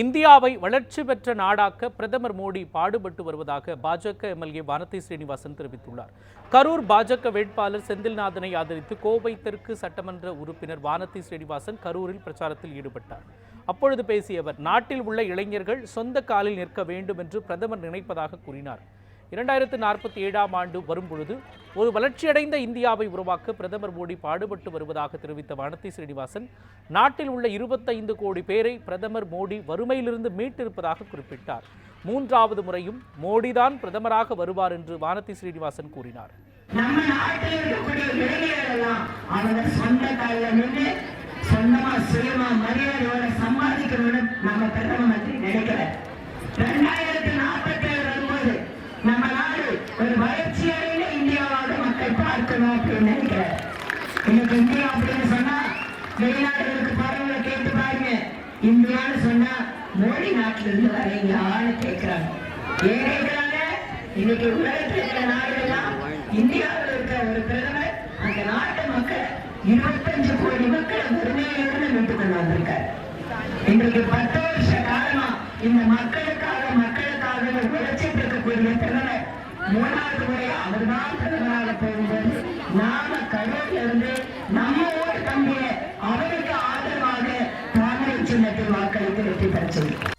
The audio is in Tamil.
இந்தியாவை வளர்ச்சி பெற்ற நாடாக்க பிரதமர் மோடி பாடுபட்டு வருவதாக பாஜக எம்எல்ஏ வானதி ஸ்ரீனிவாசன் தெரிவித்துள்ளார். கரூர் பாஜக வேட்பாளர் செந்தில்நாதனை ஆதரித்து கோவை தெற்கு சட்டமன்ற உறுப்பினர் வானதி ஸ்ரீனிவாசன் கரூரில் பிரச்சாரத்தில் ஈடுபட்டார். அப்பொழுது பேசிய அவர் நாட்டில் உள்ள இளைஞர்கள் சொந்த காலில் நிற்க வேண்டும் என்று பிரதமர் நினைப்பதாக கூறினார். இரண்டாயிரத்து நாற்பத்தி ஏழாம் ஆண்டு வரும்பொழுது ஒரு வளர்ச்சியடைந்த இந்தியாவை உருவாக்க பிரதமர் மோடி பாடுபட்டு வருவதாக தெரிவித்த வானதி ஸ்ரீனிவாசன் நாட்டில் உள்ள இருபத்தைந்து கோடி பேரை பிரதமர் மோடி வறுமையிலிருந்து மீட்டிருப்பதாக குறிப்பிட்டார். மூன்றாவது முறையும் மோடிதான் பிரதமராக வருவார் என்று வானதி ஸ்ரீனிவாசன் கூறினார். நம்ம நாட்டில் இருக்கக்கூடிய அவங்க சொந்த காலில நின்று சொந்தமா சுயமா மரியாதையோட சம்பாதிக்கணும்னு நம்ம பிரதம மந்திரி நினைக்கல. ரெண்டாயிரத்தி நாற்பத்தி பார்க்கணும் அப்படின்னு நினைக்கிறார் இன்னைக்கு இந்தியா அப்படின்னு சொன்னா வெளிநாடுகளுக்கு போறவங்களை கேட்டு பாருங்க. இந்தியான்னு சொன்னா மோடி நாட்டில இருந்து வர இங்க வரீங்களான்னு கேட்கிறாங்க ஏன் கேட்கிறாங்க இன்னைக்கு உலகத்தில் இருக்கிற நாடுகள்லாம் இந்தியாவில் இருக்கிற ஒரு பிரதமர் அந்த நாட்டு மக்கள் இருபத்தஞ்சு கோடி மக்களை வறுமையிலிருந்து மீட்டு கொண்டு வந்திருக்காரு. இன்றைக்கு பத்து வருஷ காலமா இந்த மக்களுக்காக மக்களுக்காக உழைச்சிட்டு இருக்கக்கூடிய பிரதமர் மூணாவது முறை அவர்தான் பிரதமராக போய் சின்னத்தில் வாக்களித்து வெற்றி பெற செய்யும்